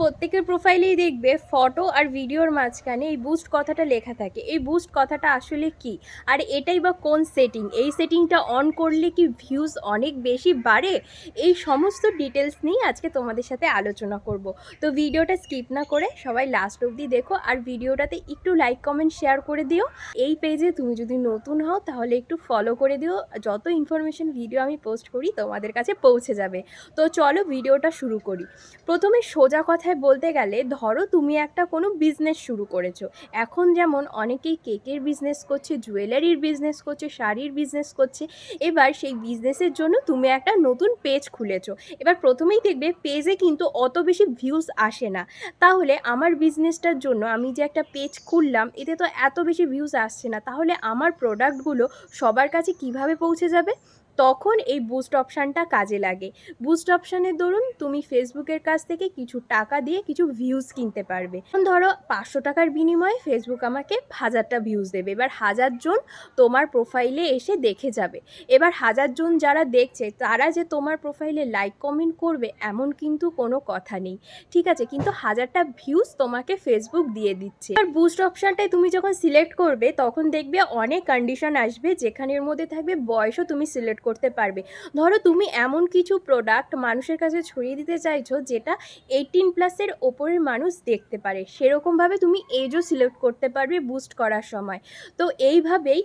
প্রত্যেকের প্রোফাইলেই দেখবে ফটো আর ভিডিওর মাঝখানে এই বুস্ট কথাটা লেখা থাকে। এই বুস্ট কথাটা আসলে কি? আর এটাই বা কোন সেটিং এই সেটিংটা অন করলে কি ভিউজ অনেক বেশি বাড়ে? এই সমস্ত ডিটেলস নিয়ে আজকে তোমাদের সাথে আলোচনা করব। তো ভিডিওটা স্কিপ না করে সবাই লাস্ট অবধি দেখো আর ভিডিওটাতে একটু লাইক কমেন্ট শেয়ার করে দিও। এই পেজে তুমি যদি নতুন হও তাহলে একটু ফলো করে দিও। যত ইনফরমেশন ভিডিও আমি পোস্ট করি তোমাদের কাছে পৌঁছে যাবে। তো চলো ভিডিওটা শুরু করি। প্রথমে সোজা কথায় বলতে গেলে, ধরো তুমি একটা কোনো বিজনেস শুরু করেছ। এখন যেমন অনেকেই কেকের বিজনেস করছে জুয়েলারির বিজনেস করছে, শাড়ির বিজনেস করছে, এবার সেই বিজনেসের জন্য তুমি একটা নতুন পেজ খুলেছো। এবার প্রথমেই দেখবে পেজে কিন্তু অত বেশি ভিউজ আসে না। তাহলে আমার বিজনেসটার জন্য আমি যে একটা পেজ খুললাম, এতে তো এত বেশি ভিউজ আসছে না। তাহলে আমার প্রোডাক্টগুলো সবার কাছে কীভাবে পৌঁছে যাবে? তখন এই বুস্ট অপশানটা কাজে লাগে। বুস্ট অপশানের দরুন তুমি ফেসবুকের কাছ থেকে কিছু টাকা দিয়ে কিছু ভিউজ কিনতে পারবে। ধরো, পাঁচশো টাকার বিনিময়ে ফেসবুক আমাকে হাজারটা ভিউজ দেবে। এবার হাজারজন তোমার প্রোফাইলে এসে দেখে যাবে। এবার হাজারজন যারা দেখছে, তারা যে তোমার প্রোফাইলে লাইক কমেন্ট করবে, এমন কিন্তু কোনো কথা নেই। ঠিক আছে? কিন্তু হাজারটা ভিউজ তোমাকে ফেসবুক দিয়ে দিচ্ছে। আর বুস্ট অপশানটায় তুমি যখন সিলেক্ট করবে, তখন দেখবে অনেক কন্ডিশন আসবে, যেখানের মধ্যে থাকবে বয়সও তুমি সিলেক্ট করতে পারবে। ধরো তুমি এমন কিছু প্রোডাক্ট মানুষের কাছে ছড়িয়ে দিতে চাইছো যেটা এইটিন প্লাসের ওপরের মানুষ দেখতে পারে। সেরকমভাবে তুমি এজও সিলেক্ট করতে পারবে বুস্ট করার সময়। তো এইভাবেই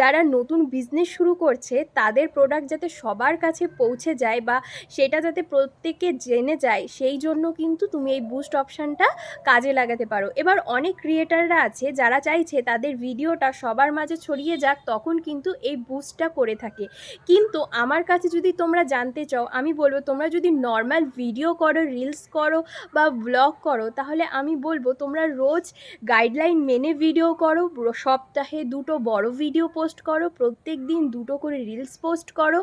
যারা নতুন বিজনেস শুরু করছে, তাদের প্রোডাক্ট যাতে সবার কাছে পৌঁছে যায় বা সেটা যাতে প্রত্যেকে জেনে যায়, সেই জন্য কিন্তু তুমি এই বুস্ট অপশানটা কাজে লাগাতে পারো। এবার অনেক ক্রিয়েটাররা আছে, যারা চাইছে তাদের ভিডিওটা সবার মাঝে ছড়িয়ে যাক, তখন কিন্তু এই বুস্টটা করে থাকে। কিন্তু আমার কাছে যদি তোমরা জানতে চাও, আমি বলব তোমরা যদি নর্মাল ভিডিও করো রিলস করো বা ব্লগ করো, তাহলে আমি বলব তোমরা রোজ গাইডলাইন মেনে ভিডিও করো সপ্তাহে দুটো বড় ভিডিও পোস্ট করো, প্রত্যেক দিন দুটো করে রিলস পোস্ট করো,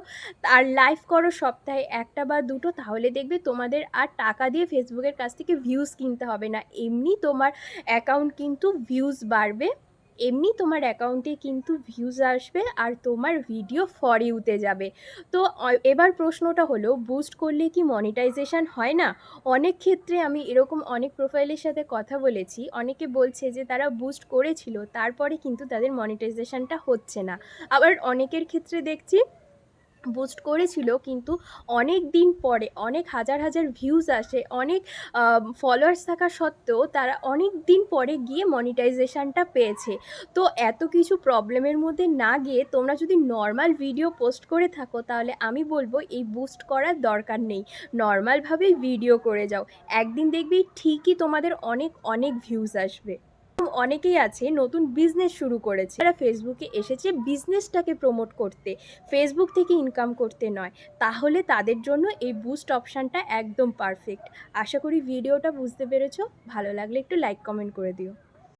আর লাইভ করো সপ্তাহে একটা বা দুটো, তাহলে দেখবে তোমাদের আর টাকা দিয়ে ফেসবুকের কাছ থেকে ভিউজ কিনতে হবে না। এমনি তোমার অ্যাকাউন্ট কিন্তু ভিউজ বাড়বে। এমনি তোমার অ্যাকাউন্টে কিন্তু ভিউজ আসবে আর তোমার ভিডিও ফর ইউতে যাবে। তো এবার প্রশ্নটা হলো বুস্ট করলে কি মনিটাইজেশান হয় না? অনেক ক্ষেত্রে আমি এরকম অনেক প্রোফাইলের সাথে কথা বলেছি, অনেকে বলছে যে তারা বুস্ট করেছিল, তারপরে কিন্তু তাদের মনিটাইজেশানটা হচ্ছে না। আবার অনেকের ক্ষেত্রে দেখছি বুস্ট করেছিল, কিন্তু অনেক দিন পরে, অনেক হাজার হাজার ভিউজ আসে, অনেক ফলোয়ার্স থাকা সত্ত্বেও তারা অনেক দিন পরে গিয়ে মনিটাইজেশনটা পেয়েছে। তো এত কিছু প্রবলেমের মধ্যে না গিয়ে তোমরা যদি নর্মাল ভিডিও পোস্ট করে থাকো, তাহলে আমি বলব এই বুস্ট করার দরকার নেই। নর্মালভাবেই ভিডিও করে যাও। একদিন দেখবি ঠিকই তোমাদের অনেক অনেক ভিউজ আসবে। অনেকেই আছে নতুন বিজনেস শুরু করেছে। তারা ফেসবুকে এসেছে বিজনেসটাকে প্রমোট করতে ফেসবুক থেকে ইনকাম করতে নয়। তাহলে তাদের জন্য এই বুস্ট অপশানটা একদম পারফেক্ট আশা করি ভিডিওটা বুঝতে পেরেছ। ভালো লাগলে একটু লাইক কমেন্ট করে দিও।